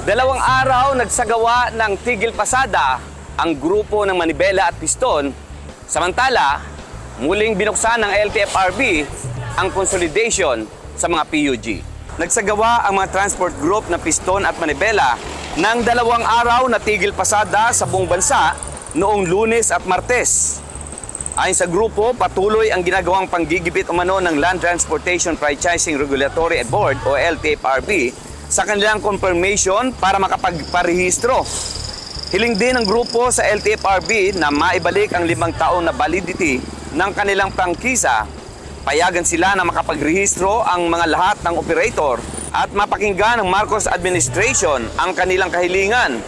Dalawang araw nagsagawa ng tigil pasada ang grupo ng Manibela at Piston. Samantala, muling binuksan ng LTFRB ang consolidation sa mga PUG. Nagsagawa ang mga transport group na Piston at Manibela ng dalawang araw na tigil pasada sa buong bansa noong lunes at martes. Ayon sa grupo, patuloy ang ginagawang panggigipit umano ng Land Transportation Franchising Regulatory Board o LTFRB sa kanilang confirmation para makapagparehistro. Hiling din ng grupo sa LTFRB na maibalik ang limang taon na validity ng kanilang prangkisa. Payagan sila na makapagrehistro ang mga lahat ng operator at mapakinggan ng Marcos Administration ang kanilang kahilingan.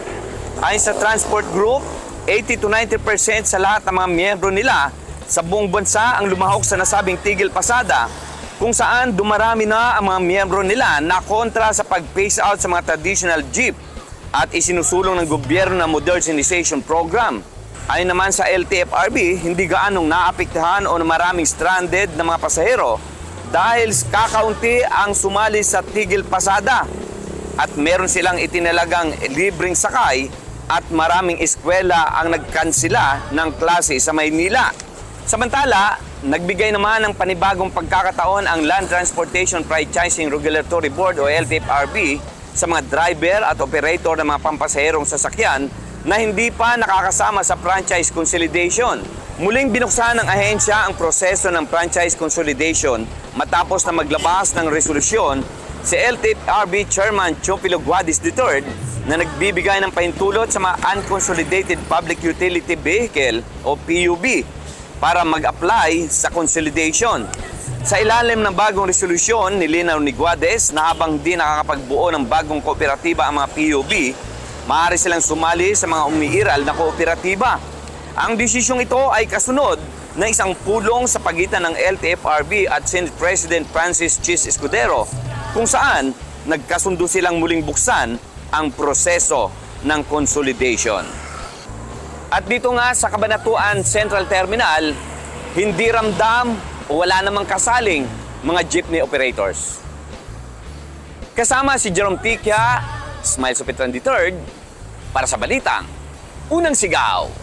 Ayon sa Transport Group, 80 to 90% sa lahat ng mga miyembro nila sa buong bansa ang lumahok sa nasabing tigil pasada kung saan dumarami na ang mga miyembro nila na kontra sa pag-phase out sa mga traditional jeep at isinusulong ng gobyerno na modernization program. Ayon naman sa LTFRB, hindi gaanong naapektahan o maraming stranded na mga pasahero dahil kakaunti ang sumali sa tigil pasada at meron silang itinalagang libreng sakay at maraming eskwela ang nagkansila ng klase sa Maynila. Samantala, nagbigay naman ng panibagong pagkakataon ang Land Transportation Franchising Regulatory Board o LTFRB sa mga driver at operator ng mga pampasaherong sasakyan na hindi pa nakakasama sa franchise consolidation. Muling binuksan ng ahensya ang proseso ng franchise consolidation matapos na maglabas ng resolusyon si LTFRB Chairman Chopilo Guadis III na nagbibigay ng pahintulot sa mga unconsolidated public utility vehicle o PUB para mag-apply sa consolidation. Sa ilalim ng bagong resolusyon, nilinaw ni Guades na habang di nakakapagbuo ng bagong kooperatiba ang mga PUB, maaari silang sumali sa mga umiiral na kooperatiba. Ang desisyong ito ay kasunod ng isang pulong sa pagitan ng LTFRB at Senate President Francis Chis Escudero kung saan nagkasundo silang muling buksan ang proseso ng consolidation. At dito nga sa Kabanatuan Central Terminal, hindi ramdam o wala namang kasaling mga jeepney operators. Kasama si Jerome Tikia, Smile Supetran III, para sa Balitang, Unang Sigaw.